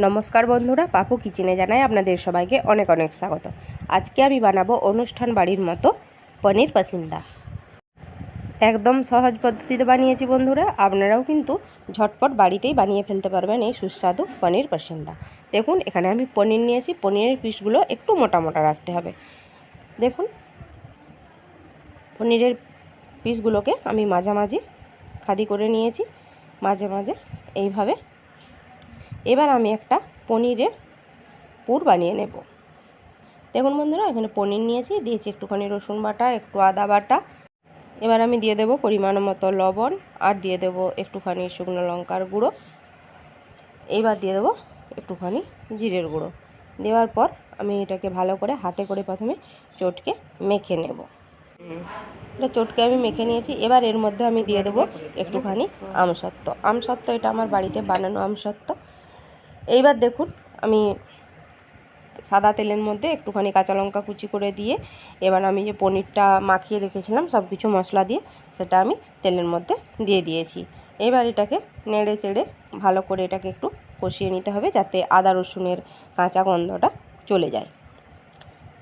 নমস্কার বন্ধুরা, পাপু কিচেনে জানাই আপনাদের সবাইকে অনেক অনেক স্বাগত। আজকে আমি বানাবো অনুষ্ঠান বাড়ির মতো পনির পাসিন্দা। একদম সহজ পদ্ধতিতে বানিয়েছি বন্ধুরা, আপনারাও কিন্তু ঝটপট বাড়িতেই বানিয়ে ফেলতে পারবেন এই সুস্বাদু পনির পাসিন্দা। দেখুন, এখানে আমি পনির নিয়েছি, পনিরের পিসগুলো একটু মোটা মোটা রাখতে হবে। দেখুন, পনিরের পিসগুলোকে আমি মাঝামাঝি খাদি করে নিয়েছি, মাঝে মাঝে এইভাবে এবার আমি একটা পনিরের পুর বানিয়ে নেব। দেখুন বন্ধুরা, এখানে পনির নিয়েছি, দিয়েছি একটুখানি রসুন বাটা, একটু আদা বাটা। এবার আমি দিয়ে দেব পরিমাণ মতো লবণ আর দিয়ে দেব একটুখানি শুকনো লঙ্কার গুঁড়ো। এইবার দিয়ে দেবো একটুখানি জিরের গুঁড়ো। দেওয়ার পর আমি এটাকে ভালো করে হাতে করে প্রথমে চটকে মেখে নেব। এটা চটকে আমি মেখে নিয়েছি। এবার এর মধ্যে আমি দিয়ে দেবো একটুখানি আমসত্ত্ব। আমসত্ত্ব এটা আমার বাড়িতে বানানো আমসত্ত্ব। এইবার দেখুন, আমি সাদা তেলের মধ্যে একটুখানি কাঁচা লঙ্কা কুচি করে দিয়ে এবার আমি যে পনিরটা মাখিয়ে রেখেছিলাম, সব কিছু মশলা দিয়ে সেটা আমি তেলের মধ্যে দিয়ে দিয়েছি। এবার এটাকে নেড়ে চেড়ে ভালো করে এটাকে একটু কষিয়ে নিতে হবে যাতে আদা রসুনের কাঁচা গন্ধটা চলে যায়।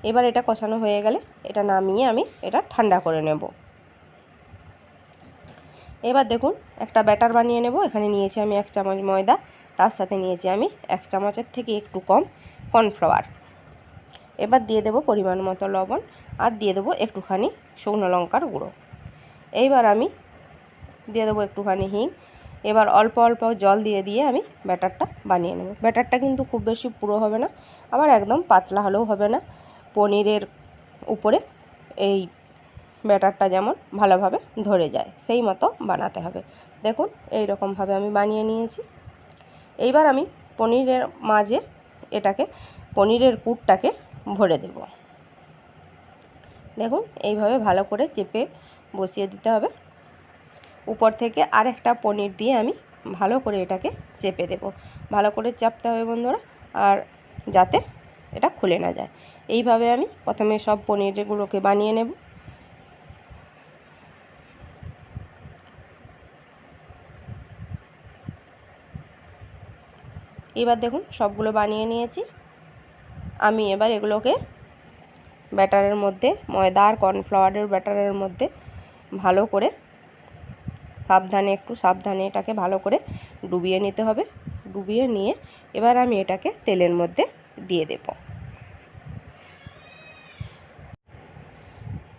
এবার এটা কষানো হয়ে গেলে এটা নামিয়ে আমি এটা ঠান্ডা করে নেব। এবার দেখুন, একটা ব্যাটার বানিয়ে নেব। এখানে নিয়েছি আমি এক চামচ ময়দা, তার সাথে নিয়েছি আমি এক চামচের থেকে একটু কম কর্নফ্লাওয়ার। এবার দিয়ে দেব পরিমাণ মতো লবণ আর দিয়ে দেবো একটুখানি শুকনো লঙ্কার গুঁড়ো। এইবার আমি দিয়ে দেবো একটুখানি হিং। এবার অল্প অল্প জল দিয়ে দিয়ে আমি ব্যাটারটা বানিয়ে নেব। ব্যাটারটা কিন্তু খুব বেশি পুরো হবে না, আবার একদম পাতলা হলেও হবে না। পনিরের উপরে এই ব্যাটারটা যেমন ভালোভাবে ধরে যায়, সেই মতো বানাতে হবে। দেখুন এই রকমভাবে আমি বানিয়ে নিয়েছি। এইবার আমি পনিরের মাঝে এটাকে, পনিরের পুরটাকে ভরে দেব। দেখুন, এইভাবে ভালো করে চেপে বসিয়ে দিতে হবে। উপর থেকে আরেকটা পনির দিয়ে আমি ভালো করে এটাকে চেপে দেব। ভালো করে চাপতে হবে বন্ধুরা, আর যাতে এটা খুলে না যায়। এইভাবে আমি প্রথমে সব পনিরগুলোকে বানিয়ে নেব। এবার দেখুন, সবগুলো বানিয়ে নিয়েছি। আমি এবার এগুলোকে ব্যাটারের মধ্যে, ময়দা আর কর্নফ্লাওয়ারের ব্যাটারের মধ্যে ভালো করে সাবধানে, একটু সাবধানে এটাকে ভালো করে ডুবিয়ে নিতে হবে। ডুবিয়ে নিয়ে এবার আমি এটাকে তেলের মধ্যে দিয়ে দেব।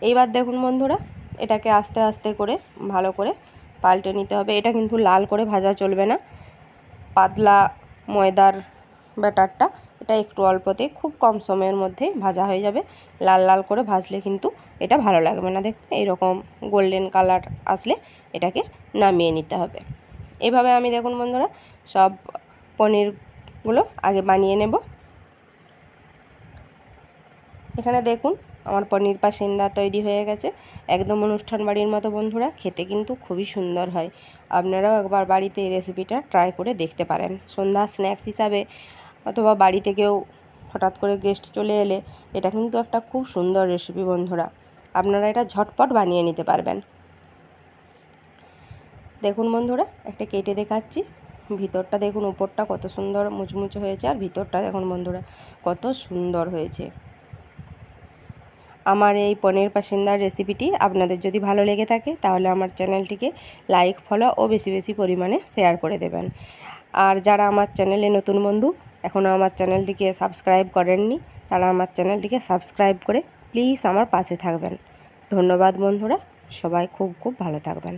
এইবার দেখুন বন্ধুরা, এটাকে আস্তে আস্তে করে ভালো করে পাল্টে নিতে হবে। এটা কিন্তু লাল করে ভাজা চলবে না। পাতলা ময়দার ব্যাটারটা, এটা একটু অল্পতে খুব কম সময়ের মধ্যে ভাজা হয়ে যাবে। লাল লাল করে ভাজলে কিন্তু এটা ভালো লাগবে না। দেখুন এইরকম গোল্ডেন কালার আসলে এটাকে নামিয়ে নিতে হবে। এভাবে আমি দেখুন বন্ধুরা, সব পনিরগুলো আগে বানিয়ে নেব। এখানে দেখুন আমার পনির পাসিন্দা তৈরি হয়ে গেছে। একদম অনুষ্ঠান বাড়ির মতো বন্ধুরা, খেতে কিন্তু খুবই সুন্দর হয়। আপনারাও একবার বাড়িতে এই রেসিপিটা ট্রাই করে দেখতে পারেন। সন্ধ্যা স্ন্যাক্স হিসাবে অথবা বাড়িতে কেউ হঠাৎ করে গেস্ট চলে এলে, এটা কিন্তু একটা খুব সুন্দর রেসিপি বন্ধুরা। আপনারা এটা ঝটপট বানিয়ে নিতে পারবেন। দেখুন বন্ধুরা, একটা কেটে দেখাচ্ছি। ভিতরটা দেখুন, উপরটা কত সুন্দর মুচমুচে হয়েছে আর ভিতরটা দেখুন বন্ধুরা, কত সুন্দর হয়েছে। আমার এই পনির পাসিন্দার রেসিপিটি আপনাদের যদি ভালো লেগে থাকে, তাহলে আমার চ্যানেলটিকে লাইক ফলো ও বেশি বেশি পরিমাণে শেয়ার করে দেবেন। আর যারা আমার চ্যানেলে নতুন বন্ধু এখনও আমার চ্যানেলটিকে সাবস্ক্রাইব করেননি, তারা আমার চ্যানেলটিকে সাবস্ক্রাইব করে প্লিজ আমার পাশে থাকবেন। ধন্যবাদ বন্ধুরা, সবাই খুব খুব ভালো থাকবেন।